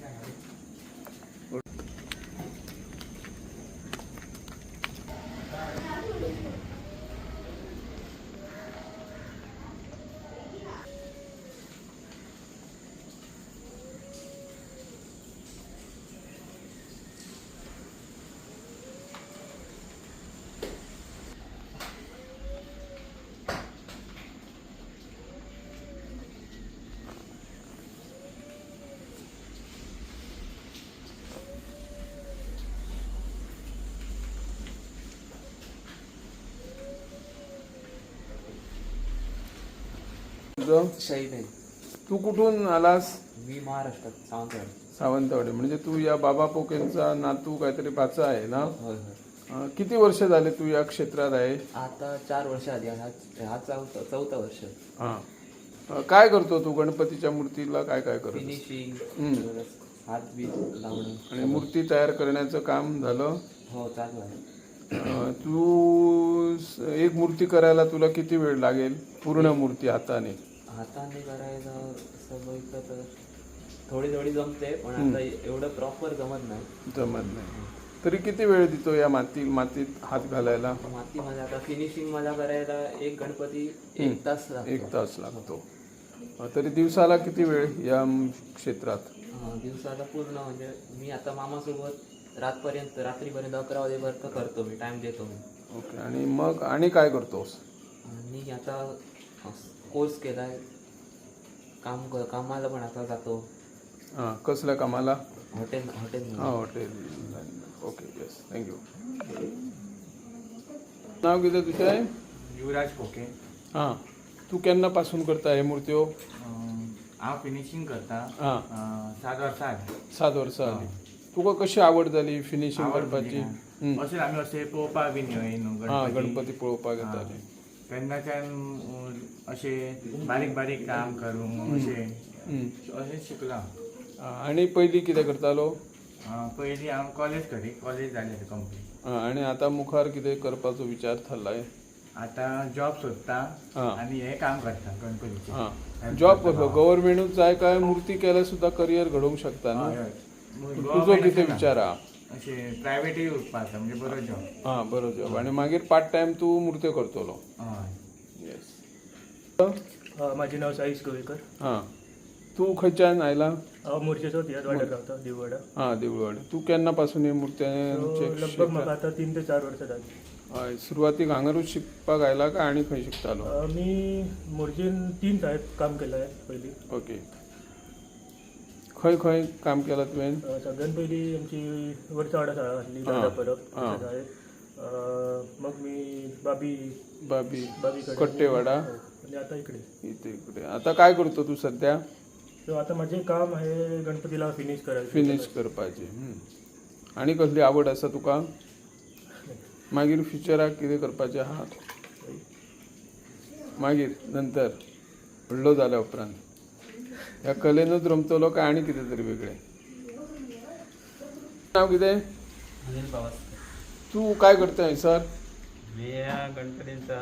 Gracias. तुझं? आहे. तू कुठून आलास? मी महाराष्ट्रात सावंतवाडी. सावंतवाडी. म्हणजे तू या बाबा पोकेंचा नातू काहीतरी बाचा आहे ना? होय होय. अं, किती वर्ष झाले तू या क्षेत्रात आहे? आता चार वर्ष आधी हा हा चौथा चौथा वर्ष. हां. अं, काय करतो तू? गणपतीच्या मूर्तीला काय काय करतो फिनिशिंग हात बीत लावणं. आणि मूर्ती तयार करण्याचं काम झालं? हो चालू आहे. अं, तू स- एक मूर्ती करायला तुला किती वेळ लागेल? पूर्ण मूर्ती हाताने. हाताने करायचं सगळं तर? थोडी थोडी जमते पण आता एवढं प्रॉपर जमत नाही. जमत नाही. तरी किती वेळ देतो या माती मातीत हात घालायला? माती माझ्या आता फिनिशिंग मला करायला एक गणपती एक तास. एक तास लागतो. तरी दिवसाला किती वेळ या क्षेत्रात? दिवसाला पूर्ण म्हणजे मी आता मामासोबत रातपर्यंत रात्रीपर्यंत अकरा वाजेपर्यंत करतो मी टाइम देतो मी. ओके. आणि मग आणि काय करतोस? आणि आता कोर्स केलाय. काम क- कामाला पण आता जातो. हां कसल्या कामाला? हॉटेल हॉटेल हां hotel okay yes thank you नाव कितें तुझें युवराज फोके हां. तू केन्ना पासून करता हे? मूर्त्यो अं, हांव फिनिशींग करता. हां. अं, सात वर्सां जालीं. सात वर्सां जालीं तुका कशी आवड जाली फिनिशिंग आवड करपाची? म्हणजे काय? अशें आमी अशें पळोवपाक बीन येय न्हू हां गणपती. गणपती पळोवपाक येताले तेन्नाच्यान अशें बारीक बारीक काम करूंक अशें. अशें शिकलां. आनी पयलीं कितें करतालो? पयलीं हांव कॉलेज करी कॉलेज जालें कंप्लीट आनी आतां मुखार कितें करपाचो विचार थारलाय? आतां जॉब सोदता. आनी हें काम करता गणपतीचें. जॉब कसलो गव्हर्मेंटूच जाय काय मूर्ती केल्यार सुद्दां करियर घडोवंक शकता न्हू. मग तुजो कितें ना. विचार आहा अशें प्रायवेटूय उरपा आसा म्हणजे बरो जॉब हां बरो जॉब आनी मागीर पार्ट टायम तूं मूर्त्यो करतलो. हय येस अ, माझे नाव साईश गोवेकर हां. तू खंयच्यान आयला? हांव मोर्चेचो तियात वाड्यार रावता दिववाडा हां देवळवाडी तू केन्ना पासून हे सो मूर्त्यांचे लगभग म्हाका आतां तीन ते चार वर्सां जालीं हय सुरवातीक हांगारूच शिकपाक आयला काय आनी खंय शिकतालो? अ, मी मोर्चेन तीन शाळेत काम केलं आहे पयलीं. ओके. खंय खंय काम केलां तुवें सगळ्यात पयलीं आमची वर्सावाडा शाळा आसली. दादा परब. त्या शाळेत. अ, मग मी बाबी बाबी बाबी कडेन- कट्टेवाडा. हो. आणि आता इकडे. इथे इकडे. आता काय करतो तू सध्या? सो आता माझे काम आहे गणपतीला फिनिश करायचं. फिनिश करपाची. हं. आनी कसली आवड आसा तुका? मागीर फ्युचराक कितें करपाचें? आहा मागीर नंतर. व्हडलो जाल्या उपरांत. ह्या कलेनूच रमतलो काय आनी कितें तरी वेगळें. नाव कितें तू काय करता हयसर मी या गणपतींचा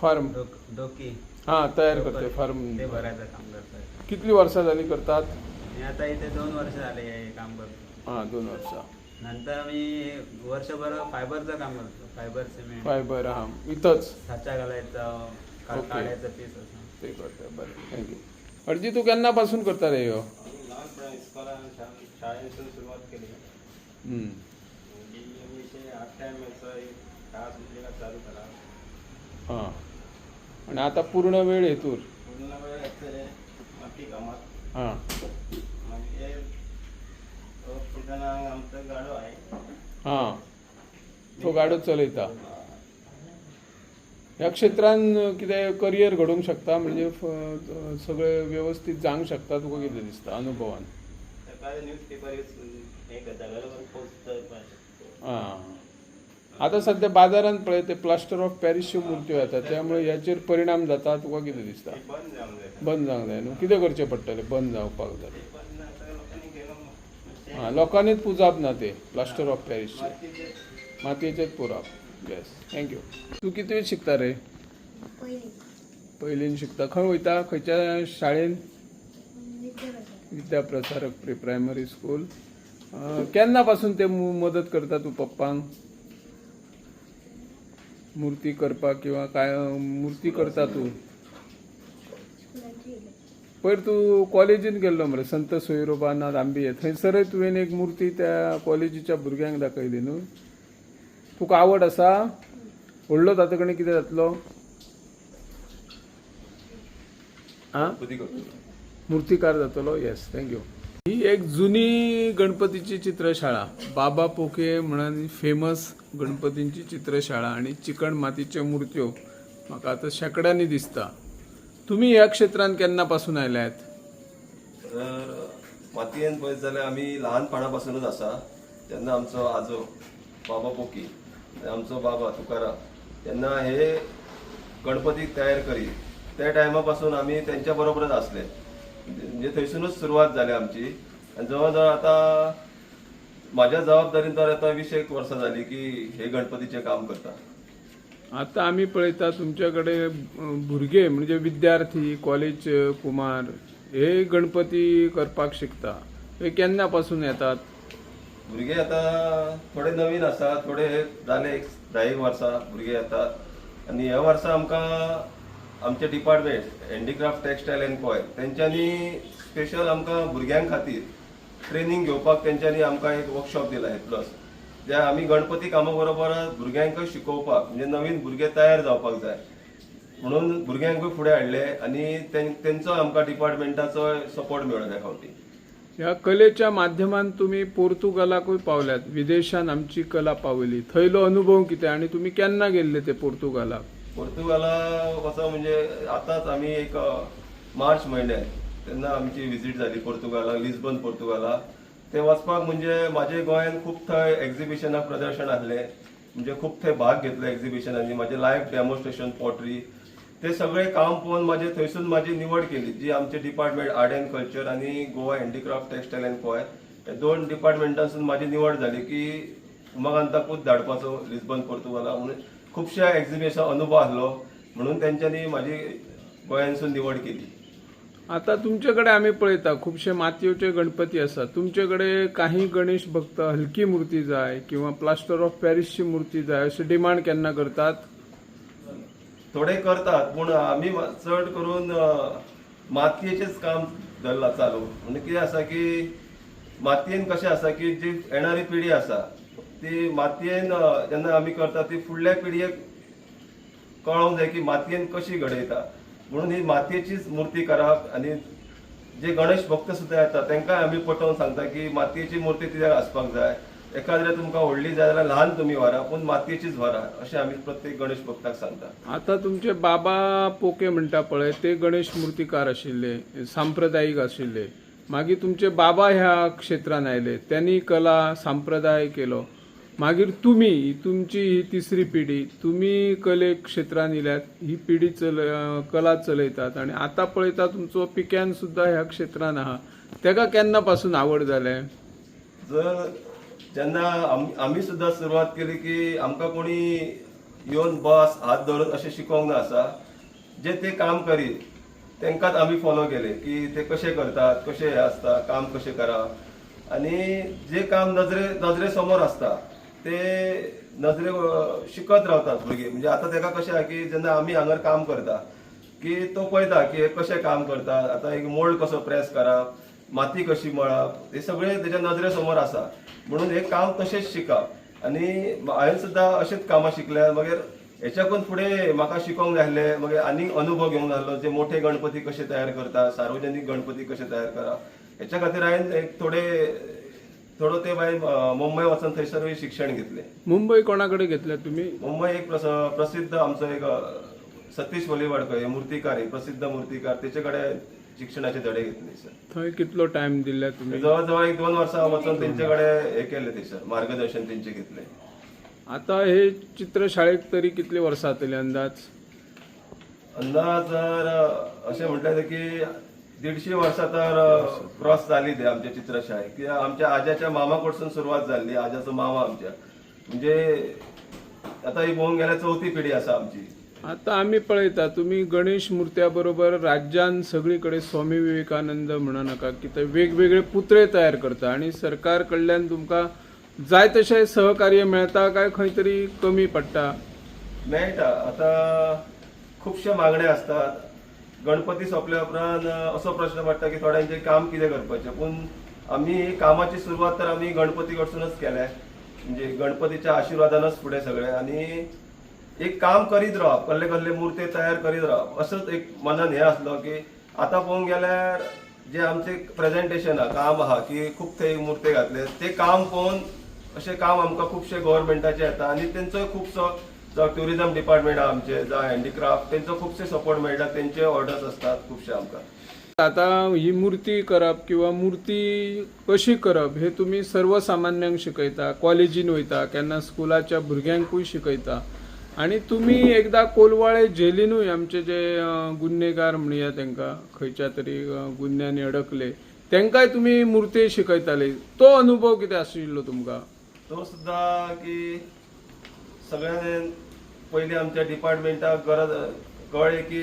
फार्म. डोक हां तयार करते फार्म. ते भरायचं काम करतोय. कितली वर्सां जाली करतात? मी आता इथे दोन वर्ष झाले हे काम करतो हां दोन वर्सां नंतर मी वर्षभर फायबरचं काम करतो फायबर सिमेंट. फायबर हां इथंच. साचा घालायचं. काढायचं पीस असं. ते करता बरें. थँक्यू अर्जी तू केन्ना पासून करता रे ह्यो शाळेतून सुरुवात केली. हं. करा हां. आणि आता पूर्ण वेळ हेतूर पूर्ण वेळ कामात. हां. म्हणजे आमचो गाडो आहे. हां. तो गाडो चलयता ह्या क्षेत्रान कितें करियर घडोवंक शकता? म्हणजे सगळें व्यवस्थीत जावंक शकता तुका कितें दिसता अनुभवान. हां आता सध्या बाजारात पळय ते प्लास्टर ऑफ पॅरिसच्यो मूर्त्यो येतात त्यामुळे ह्याचेर परिणाम जाता तुका कितें दिसता. बंद जावंक जाय न्हू कितें करचें पडटलें बंद जावपाक जाय हां लोकांनीच पुजाप ना ते प्लास्टर ऑफ पॅरिसचे मातयेचेच पुराप. येस थँक्यू तू कितवें शिकता रे? पयलीन शिकता. खंय वयता खंयच्या शाळेन Vidyawadi Vidyaprasarak pre primary school. अं, केन्ना पासून ते मु- मदत करता तूं पप्पांक मुर्ती करपाक किंवा काय मुर्ती करता तूं? पयर तूं कॉलेजीन गेल्लो मरे संत सोयरोबानाथ आंबिये थंयसरय तुवें एक मुर्ती त्या कॉलेजीच्या भुरग्यांक दाखयली न्हू? तुका आवड आसा व्हडलो तातूंत कितें जातलो? आं? मुर्तीकार जातलो. येस थँक्यू ही एक जुनी गणपतीची चित्रशाळा. बाबा पोके म्हणून फेमस गणपतींची चित्रशाळा आणि चिकण मातीच्यो मुर्त्यो. म्हाका आतां शेकड्यांनी दिसता. तुमी ह्या क्षेत्रांत केन्ना पासून आयल्यात मातयेन पळयत जाल्यार आमी ल्हानपणा पासूनच आसा तेन्ना आमचो आजो बाबा पोकी. आमचो बाबा तुकाराम तेन्ना हे गणपती तयार करी त्या टायमा पासून आमी तेंच्या बरोबरच आसले म्हणजे थंयसूनच सुरवात जाली आमची. आनी जवळ जवळ आतां जबाबदारीन तर आतां वीस एक वर्सां झाली की हे गणपतीचें काम करता आता आम्ही पळयता तुमच्याकडे भुरगे म्हणजे विद्यार्थी कॉलेज कुमार हे गणपती करपाक शिकता. हे केन्ना पासून येतात? भुरगे आता थोडे नवीन आसा थोडे जाले एक धा एक वर्सां भुरगे येतात आनी ह्या वर्सा आमकां आमचे department handicraft textile and coir तेंच्यांनी स्पेशल आमकां भुरग्यां खातीर ट्रेनींग घेवपाक तेंच्यांनी आमकां एक वर्कशॉप दिला हे प्लस जे आमी गणपती कामा बरोबर भुरग्यांक शिकोवपाक म्हणजे नवीन भुरगे तयार जावपाक जाय. म्हणून भुरग्यांकूय फुडें हाडले आनी तें- तेंचो आमकां डिपार्टमेंटाचो सपोर्ट मेळ्ळो ह्या फावटी ह्या कलेच्या माध्यमान तुम्ही पोर्तुगालाकूय पावल्यात? विदेशान आमची कला पावली. थंयलो अनुभव कितें? आणि तुम्ही केन्ना गेल्ले ते पोर्तुगालाक पोर्तुगाला वचप म्हणजे आतांच आमी एक मार्च म्हयन्यात तेन्ना आमची विजीट जाली पोर्तुगाला लिस्बन पोर्तुगाला ते वचपाक म्हणजे म्हाजे गोंयान खूब थंय एक्झिबिशनां प्रदर्शन आसले. म्हणजे खूब थंय भाग घेतलो एक्झिबिशनांनी म्हाजे लायव्ह डेमॉन्स्ट्रेशन पॉटरी ते सगळे काम पळोवन माझे थंयसून म्हाजी निवड केली जी आमचे डिपार्टमेंट आर्ट अँड कल्चर आनी Goa handicraft textile and coir हे दोन डिपार्टमेंटांसून म्हाजी निवड जाली की उमाकांताकूच धाडपाचो लिस्बन पोर्तुगाला म्हणून खुबशा एक्झिबिशन अनुभव आसलो म्हणून तेंच्यांनी म्हाजी गोंयांसून निवड केली. आता तुमच्याकडे आम्ही पळयता खुबशे मातयेचे गणपती आसात तुमच्याकडे काही गणेश भक्त हलकी मूर्ती जाय किंवा प्लास्टर ऑफ पॅरिसची मूर्ती जाय अशी डिमांड केन्ना करतात? थोडे करतात पूण आमी चड करून मातयेचेच काम धरला चालू. म्हणजे कितें आसा की मातयेन कशें आसा की जी येणारी पिढी आसा ती मातयेन जेन्ना आमी करतात ती फुडल्या पिडयेक कळोंक जाय की मातयेन कशी घडयता. म्हणून ही मातयेचीच मूर्ती करप आनी जे गणेश भक्त सुद्दां येता तांकां आमी पटोवन सांगता की मातयेची मूर्ती कित्याक आसपाक जाय. एखाद्रे तुमकां व्हडली जाय जाल्यार ल्हान तुमी व्हरा पूण मातयेचीच व्हरा अशें आमी प्रत्येक गणेश भक्ताक सांगता. आता तुमचे बाबा पोके म्हणटा पळय ते गणेश मूर्तिकार आशिल्ले सांप्रदायिक आशिल्ले. मागीर तुमचे बाबा ह्या क्षेत्रान आयले त्यांनी कला संप्रदाय केलो. मागीर तुमी तुमची ही तिसरी पिढी तुम्ही कले क्षेत्रान इल्यात ही पिढी चल कला चलयतात. आणि आता पळयता तुमचो पिक्यान सुद्धा ह्या क्षेत्रान आहा. तेका केन्ना पासून आवड जाले? जर जेन्ना आमी सुद्दां सुरवात केली की आमकां कोणी येवन बस हात धरून अशें शिकोवंक ना आसा. जे ते काम करी तांकांच आमी फॉलो केले की ते कशें करतात कशें हे आसता काम कशें करप आनी जे काम नजरे नजरे समोर आसता ते नजरे शिकत रावतात भुरगीं. म्हणजे आतां ताका कशें आहा की जेन्ना आमी हांगर काम करता की तो पळयता की हे कशें काम करतात आतां एक मोल्ड कसो प्रेस करप माती कशी मळप हे सगळे तेच्या नजरे समोर आसा म्हणून हे काम तशेंच शिकप आनी हांवें सुद्दां अशेंच कामां शिकल्या मागीर हेच्याकून फुडें म्हाका शिकोवंक जाय आसलें मागीर आनीक अनुभव घेवंक जाय जे मोठे गणपती कशे तयार करता सार्वजनीक गणपती कशे तयार करप हेच्या खातीर हांवें एक थोडे थोडो ते अं, मुंबय वचून थंयसरूय शिक्षण घेतलें. मुंबई कोणाकडे घेतल्या तुम्ही? मुंबई एक प्रस- प्रसिद्ध आमचो एक सतीश वलीवाडकर हे मूर्तिकार हे प्रसिद्ध मूर्तिकार तेचे कडेन शिक्षणाचे धडे घेतले सर थंय कितलो टाइम दिला तुम्ही? जवळ जवळ एक दोन वर्सां वचून तेंचे कडेन हे केले थंयसर मार्गदर्शन तेंचे घेतले. आता हे चित्रशाळेक तरी कितली वर्सां जातली अंदाज? अंदाज जर अ, अशें म्हटलें की देडशे वर्सां तर क्रॉस जाली ते आमच्या चित्रशाळेक कित्याक आमच्या आज्याच्या मामा कडसून सुरवात जाल्ली आज्याचो मामा आमच्या. म्हणजे आतां ही पळोवंक गेल्यार चवथी पिढी आसा आमची. आता आम्ही पळयता तुम्ही गणेश मुर्त्या बरोबर राज्यान सगळीकडे स्वामी विवेकानंद म्हणा नका की ते वेगवेगळे पुतळे तयार करता आणि सरकार कडल्यान तुमकां जाय तशें सहकार्य मेळटा काय खंय तरी कमी पडटा? मेळटा आता खुबशे मागणे असतात. गणपती सोंपल्या उपरांत असो प्रश्न पडटा की थोड्यांचे काम कितें करपाचें पूण आमी कामाची सुरवात तर आमी गणपती कडसूनच केल्या. म्हणजे गणपतीच्या आशिर्वादानच फुडें सगळें. आनी एक काम करीत रावप कसले कसले मुर्ते तयार करीत रावप असोच एक मनान हें आसलो की आतां पळोवंक गेल्यार जे आमचे प्रेझेंटेशन आहा काम आहा की खूब थंय मुर्ते घातले. ते काम पळोवन अशें काम आमकां खुबशे गव्हर्मेंटाचे येता आनी तेंचोय खुबसो जावं ट्युरिझम डिपार्टमेंट आहा आमचे जावं हँडीक्राफ्ट तेंचो खुबशे सपोर्ट मेळटा तेंचे ऑर्डर्स असतात खुबशे आमकां. आता ही मूर्ती करप किंवा मूर्ती कशी करप हे तुम्ही सर्वसामान्यांक शिकयता कॉलेजीन वयता केन्ना स्कुलाच्या भुरग्यांकूय शिकयता. आणि तुम्ही एकदा कोलवाळे जेलीनूय आमचे जे गुन्हेगार म्हणया तांकां खंयच्या तरी गुन्यांनी अडकले तांकांय तुमी मुर्ती शिकयताले तो अनुभव कितें आशिल्लो तुमकां? तो सुद्धा की सगळ्यान पयलीं आमच्या डिपार्टमेंटाक गरज कळ्ळें की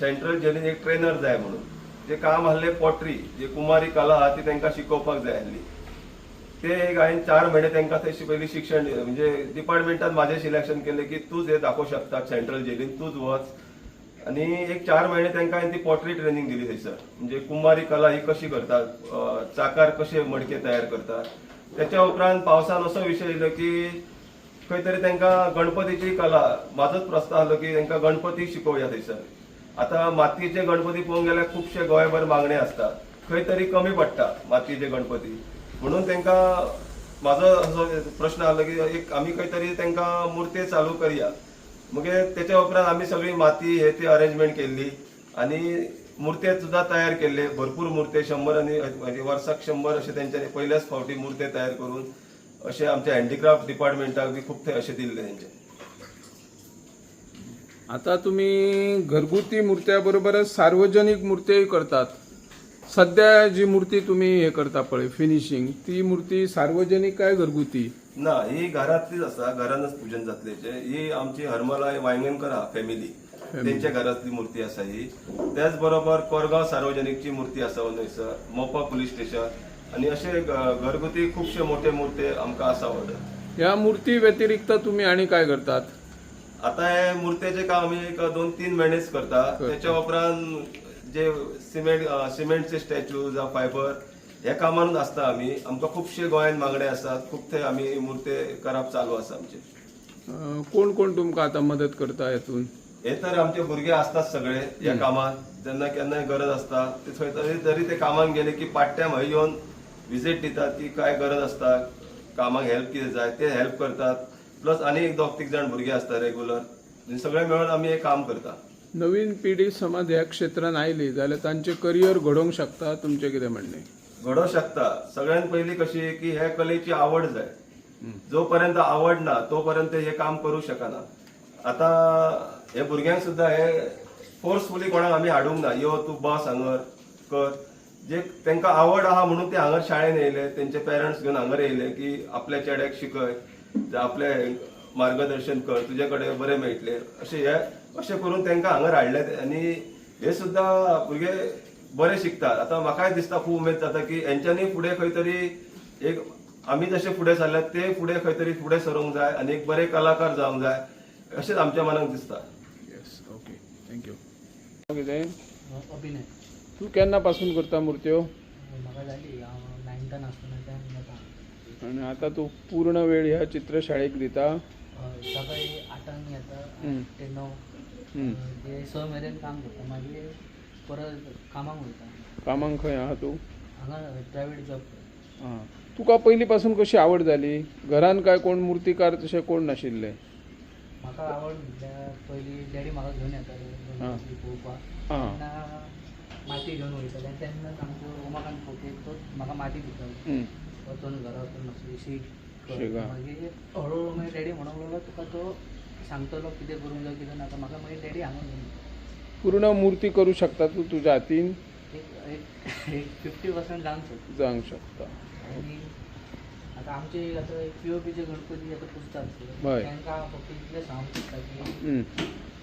सेंट्रल जेलीन एक ट्रेनर जाय म्हणून. जे काम आसले पॉटरी जे कुमारी कला आहा ती तांकां शिकोवपाक जाय आसली ते एक हांवें चार म्हयने तांकां तशी पयलीं शिक्षण म्हणजे डिपार्टमेंटान म्हाजें सिलेक्शन केलें की तूंच हें दाखोवं शकता सेंट्रल जेलीन तूंच वच. आनी एक चार म्हयने तांकां हांवें ती पॉटरी ट्रेनिंग दिली थंयसर म्हणजे कुमारी कला ही कशी करतात चाकार कशे मडके तयार करतात. त्याच्या उपरांत पावसान असो विशय येयलो की खंय तरी तांकां गणपतीची कला म्हाजोच प्रस्ताव आसलो की तांकां गणपती शिकोवया थंयसर आतां मातयेचे गणपती पळोवंक गेल्यार खुबशे गोंयभर मागणे आसता खंय तरी कमी पडटा मातयेचे गणपती. म्हणून तांकां म्हाजो असो प्रश्न आसलो की एक आमी खंय तरी तांकां मुर्ते चालू करया. मगे त्याच्या उपरांत आमी सगळी माती हे ती अरेंजमेंट केल्ली आनी मुर्ते सुद्धा तयार केल्ले भरपूर मुर्ते शंबर आनी म्हणजे वर्साक शंबर अशे तेंच्यांनी पयल्याच फावटी मुर्ते तयार करून अशें आमच्या हँडीक्राफ्ट डिपार्टमेंटाक बी खूब थंय अशे दिल्ले तेंचे आता तुम्ही घरगुती मूर्त्या बरोबरच सार्वजनिक मूर्त्याही करतात. सध्या जी मूर्ती तुम्ही हे करता पळय फिनिशिंग ती मूर्ती सार्वजनिक काय घरगुती? ना ही घरातलीच आसा घरानच पूजन जातलेचे ही आमची हरमला वांयगणकर आहा फॅमिली तेंच्या घरातली मूर्ती आसा ही. त्याच बरोबर कोरगांव सार्वजनिकची मूर्ती आसा थंयसर मोपा पुलीस स्टेशन. आणि असे घरगुती खुबशे मोठे मूर्ती आमकां आसा ऑर्डर या मूर्ती व्यतिरिक्त तुम्ही आणि काय करतात? आता हे मुर्तेचे काम आम्ही एक दोन तीन महिनेच करता. त्याच्या उपरांत जे सिमेंट सिमेंटचे स्टॅच्यू जावं फायबर ह्या कामानूच आसता आमी आमकां खुबशे गोंयांत मागणे आसात खूब थंय आमी मुर्ते करप चालू आसा आमचे. कोण कोण तुमकां आता मदत करता हेतून हे तर आमचे भुरगे असतात सगळे या कामात. जेन्ना केन्नाय गरज असता ते थंय तरी तरी ते कामाक गेले की पार्ट टायम हय येवन विजीट दितात की काय गरज असता कामाक हेल्प कितें जाय ते हेल्प करतात. प्लस आनी एक दोग तीग जाण भुरगे असता रेग्युलर सगळे मेळून आमी हे काम करता. नवीन पिढी समज ह्या क्षेत्रात आयली जाल्यार तांचे करियर घडोवंक शकता तुमचें कितें म्हणणें? घडोवं शकता. सगळ्यात पहिली कशी की ह्या कलेची आवड जाय. जोपर्यंत आवड ना तोपर्यंत हे काम करू शकना. आता हे भुरग्यांक सुद्धा हे फोर्सफुली कोणाक आमी हाडूंक ना. यो तूं बस हांगर कर. जे तांकां आवड आहा म्हणून ते हांगर शाळेन येयले तेंचे पेरंट्स घेवन हांगर येयले की आपल्या चेड्याक शिकय आपले मार्गदर्शन कर तुजे कडेन बरें मेळटले. अशें हे अशें करून तांकां हांगर हाडले आनी हे सुद्धा भुरगे बरे शिकतात. आता म्हाकाय दिसता खूब उमेद जाता की हेंच्यांनी फुडें खंय तरी एक आमी जशे फुडें सरल्यात ते फुडें खंय तरी फुडें सरूंक जाय आनी एक बरे कलाकार जावंक जाय अशेंच आमच्या मनाक दिसता. येस ओके थँक्यू कितें तूं केन्ना पासून करता मुर्त्यो? आणि आता तू पूर्ण वेळ ह्या चित्रशाळेक दिता? सकाळी आठांक येता. ते णव स मेरेन काम करता. मागीर परत कामाक वयता कामाक खंय आहा तूं? हांगा प्रायवेट जॉब आं तुका पयलीं पासून कशी आवड जाली घरान काय कोण मूर्तिकार तशे कोण नाशिल्ले? म्हाका आवड म्हटल्यार पयलीं डॅडी म्हाका घेवन येताले पळोवपाक तेन्ना माती घेवन वयताले आनी तेन्ना आमचो उमाकांत फोटे तो म्हाका माती दितालो. वचून घरा वचून मातशी. शिका. मागीर हळूहळू मागीर डॅडी म्हणूंक लागलो तुका तो सांगतलो कितें करूंक जाय कितें नाका. म्हाका मागीर डॅडी हांगा. पूर्ण मूर्ती करू शकता तू तुझ्या हातीन एक एक एक फिफ्टी पर्संट जावंक शकता. जावंक शकता. आनी आता आमचे आता पीओपीचे गणपती आता पुजतात. तांकां फक्त इतलें सांगूंक शकता की.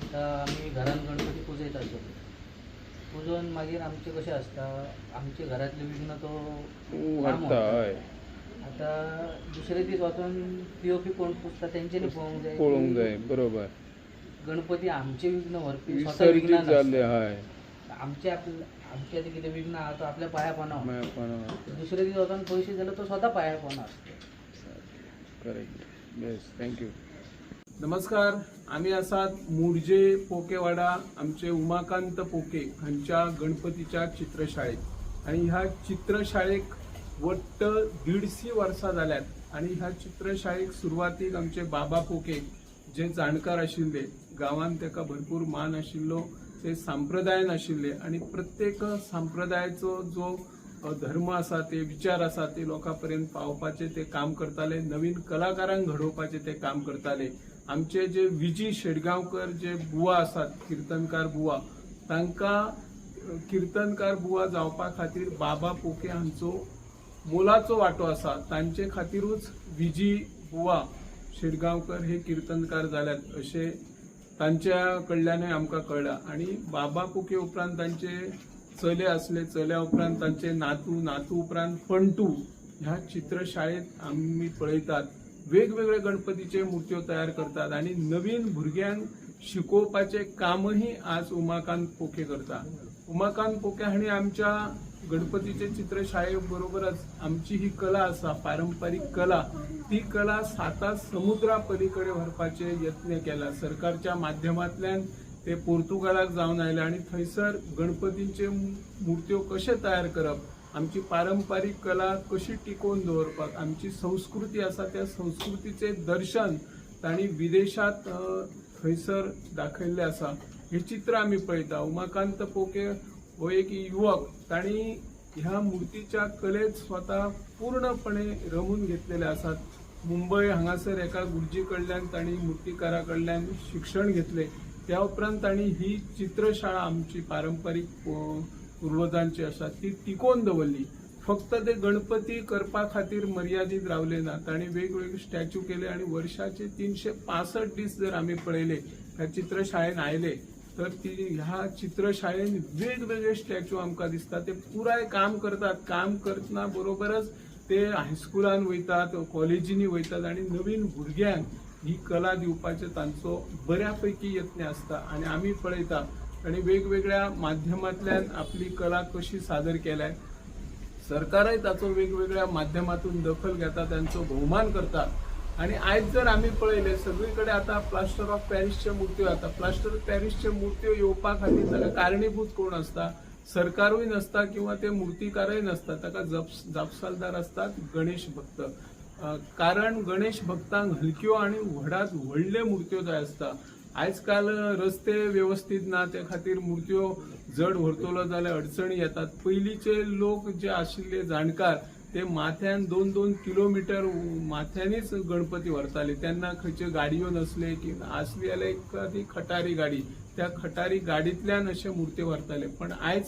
आतां आमी घरान गणपती पुजयता आसतले पुजोवन मागीर आमचें कशें आसता आमचे घरांतले विघ्न तो हय आतां दुसरे दीस वचून पीओपी कोण पुजता तेंच्यांनी पळोवंक जाय पळोवंक की जाय बरोबर. गणपती आमचे विघ्न व्हरपी स्वता विसर्जीत विघ्नान जाल्ले. हय. आमचे आपल्या आमचे आतां कितें विघ्न आहा तो आपल्या पांया आपण दुसरे दीस वचून पयशे जाल्यार तो स्वता पांयार पडना करेक्ट येस थँक्यू नमस्कार. आम्ही आसात मुर्जे पोकेवाडा आमचे उमाकांत पोके हांच्या गणपतीच्या चित्रशाळेत. आणि ह्या चित्रशाळेक वट्ट दीडशी वर्सां जाल्यात आणि ह्या चित्रशाळेक सुरवातीक आमचे बाबा पोके जे जाणकार आशिल्ले गांवांत ताका भरपूर मान आशिल्लो ते सांप्रदायान आशिल्ले आणि प्रत्येक सांप्रदायाचो जो धर्म आसा ते विचार आसा ते लोकां पर्यंत पावपाचे ते काम करताले. नवीन कलाकारांक घडोवपाचे ते काम करताले. आमचे जे विजी शेडगांवकर जे बुवा आसात किर्तनकार बुवा तांकां कीर्तनकार किर्तनकार बुवा जावपा खातीर बाबा पोके हांचो मोलाचो वांटो आसा तांचे खातीरूच विजी बुवा शिरगांवकर हे किर्तनकार जाल्यात अशें तांच्या कडल्यानूय आमकां कळ्ळां आणि बाबा पुके उपरांत तांचे चले असले चल्या उपरांत तांचे नातू नातू उपरांत पंटू ह्या चित्रशाळेत आम्ही पळयतात. वेगवेगळे गणपतीचे मुर्त्यो तयार करतात आणि नवीन भुरग्यांक शिकोवपाचे कामही आज उमाकांत पोके करता उमाकांत पोके हांणी आमच्या गणपतीचे चित्रशाळे बरोबरच आमची ही कला आसा पारंपरीक कला ती कला साता समुद्रा पलीकडे व्हरपाचे यत्न केला. सरकारच्या माध्यमांतल्यान ते पोर्तुगालाक जावन आयले आणि थंयसर गणपतींचे मुर्त्यो कशे तयार करप आमची पारंपरीक कला कशी टिकोवन दवरपाक आमची संस्कृती आसा त्या संस्कृतीचे दर्शन तांणी विदेशात थंयसर दाखयल्ले आसा हे चित्र आमी पळयता. उमाकांत पोके हो एक युवक तांणी ह्या मुर्तीच्या कलेत स्वता पूर्णपणे रमून घेतलेले आसात मुंबय हांगासर एका गुरुजी कडल्यान तांणी मुर्तीकारा कडल्यान शिक्षण घेतले. त्या उपरांत तांणी ही चित्रशाळा आमची पारंपरीक पूर्वजांची आसा ती टिकोवन दवरली. फक्त ते गणपती करपा खातीर मर्यादीत रावले ना. तांणी वेगवेगळे स्टॅच्यू केले आणि वर्षाचे तीनशे पासष्ट दीस जर आम्ही पळयले ह्या चित्रशाळेन आयले तर ती ह्या चित्रशाळेन वेगवेगळे स्टॅच्यू आमकां दिसता ते पुराय काम करतात. काम करतना बरोबरच ते हायस्कुलान वयतात कॉलेजींनी वयतात आणि नवीन भुरग्यांक ही कला दिवपाचे तांचो बऱ्यापैकी यत्न आसता आणि आम्ही पळयता. आणि वेगवेगळ्या माध्यमांतल्यान आपली कला कशी सादर केल्या सरकारय ताचो वेगवेगळ्या माध्यमातून दखल घेता त्यांचो भोवमान करता. आणि आयज जर आम्ही पळयले सगळीकडे आता प्लास्टर ऑफ पॅरिसच्या मुर्त्यो आता प्लास्टर ऑफ पॅरिसच्या मुर्त्यो येवपा खातीर ताका कारणीभूत कोण आसता सरकारूय नसता किंवा ते मूर्तीकारय नसता ताका जप जापसालदार असतात? गणेश भक्त. कारण गणेश भक्तांक हलक्यो आणि व्हडात व्हडल्यो मुर्त्यो जाय आसता आयज काल रस्ते व्यवस्थित ना त्या खातीर मुर्त्यो जड व्हरतलो जाल्यार अडचणी येतात. पयलींचे लोक जे आशिल्ले जाणकार ते माथ्यान दोन दोन किलोमिटर माथ्यांनीच गणपती व्हरताले. तेन्ना खंयच्यो गाडयो नसले की आसली जाल्यार ती खटारी गाडी. त्या खटारी गाडींतल्यान अशे मुर्त्यो व्हरताले. पण आयज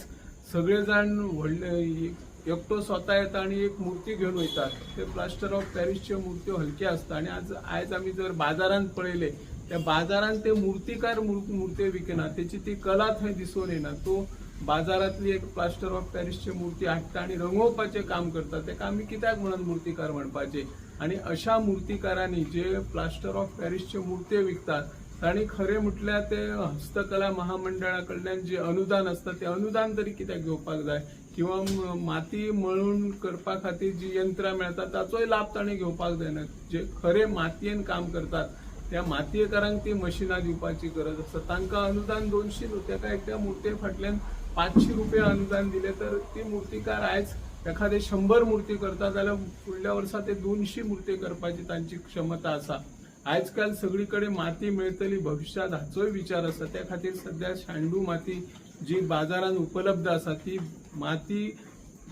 सगळे जाण व्हडले एकटो स्वता येता आणि एक मूर्ती घेऊन वयतात ते प्लास्टर ऑफ पॅरिसच्यो मुर्त्यो हलक्यो आसता आणि आज आयज आमी जर बाजारांत पळयले त्या बाजारांत ते मूर्तिकार मूर- मुर्त्यो विकना. त्याची ती कला थंय दिसून येना. तो बाजारांतली एक प्लास्टर ऑफ पॅरिसची मूर्ती हाडटा आणि रंगोवपाचें काम करता तेका आमी कित्याक म्हणून मुर्तीकार म्हणपाचे? आणि अशा मुर्तीकारांनी जे प्लास्टर ऑफ पॅरिसच्यो मुर्त्यो विकतात तांणी खरें म्हटल्यार ते हस्तकला महामंडळा कडल्यान जे अनुदान आसता ते अनुदान तरी कित्याक घेवपाक जाय? किंवा माती मळून करपा खातीर जी यंत्रां मेळटा ताचोय लाभ ताणें घेवपाक जायना. जे खरे मातयेन काम करतात त्या मातयेकारांक ती मशिनां दिवपाची गरज आसता तांकां अनुदान दोनशी न्हू तेका एकट्या मुर्ते फाटल्यान पाचशे रुपया अनुदान दिले तर ती मूर्तीकार आयज एखादे शंबर मूर्ती करता जाल्यार फुडल्या वर्सा ते दोनशी मुर्ती करपाची तांची क्षमता आसा आयज काल सगळीकडे माती मेळटली भविष्यात हाचोय विचार आसा त्या खातीर सध्या शांडू माती जी बाजारात उपलब्ध आसा ती माती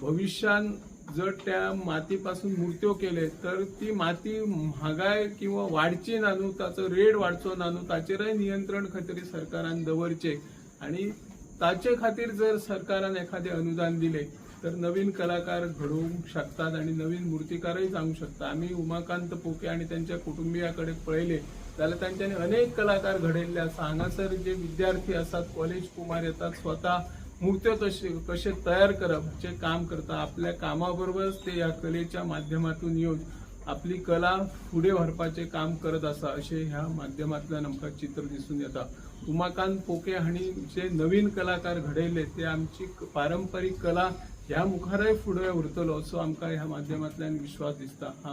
भविष्यान जर त्या मातीपासून मुर्त्यो केले तर ती माती महागाय किंवा वाडची ना न्हू ताचो रेट वाडचो ना न्हू ताचेरय नियंत्रण खातीर सरकारान दवरचे. आणि ताचे खातीर जर सरकारान एखादे अनुदान दिले तर नवीन कलाकार घडवू शकतात आणि नवीन मूर्तीकारही जावंक शकतात. आम्ही उमाकांत पोके आणि त्यांच्या कुटुंबियाकडे पळयले जाल्यार तांच्यांनी अनेक कलाकार घडयल्ले आसा. हांगासर जे विद्यार्थी असतात कॉलेज कुमार येतात स्वतः मुर्त्यो कशे कशे तयार करप जे काम करता आपल्या कामाबरोबरच ते ह्या कलेच्या माध्यमातून येवन आपली कला फुडें व्हरपाचें काम करत आसा अशें ह्या माध्यमांतल्यान आमकां चित्र दिसून येता. उमाकांत पोके हांणी जे नवीन कलाकार घडयले ते आमची पारंपारीक कला ह्या मुखारय फुडें उरतलो असो आमकां ह्या माध्यमांतल्यान विश्वास दिसता.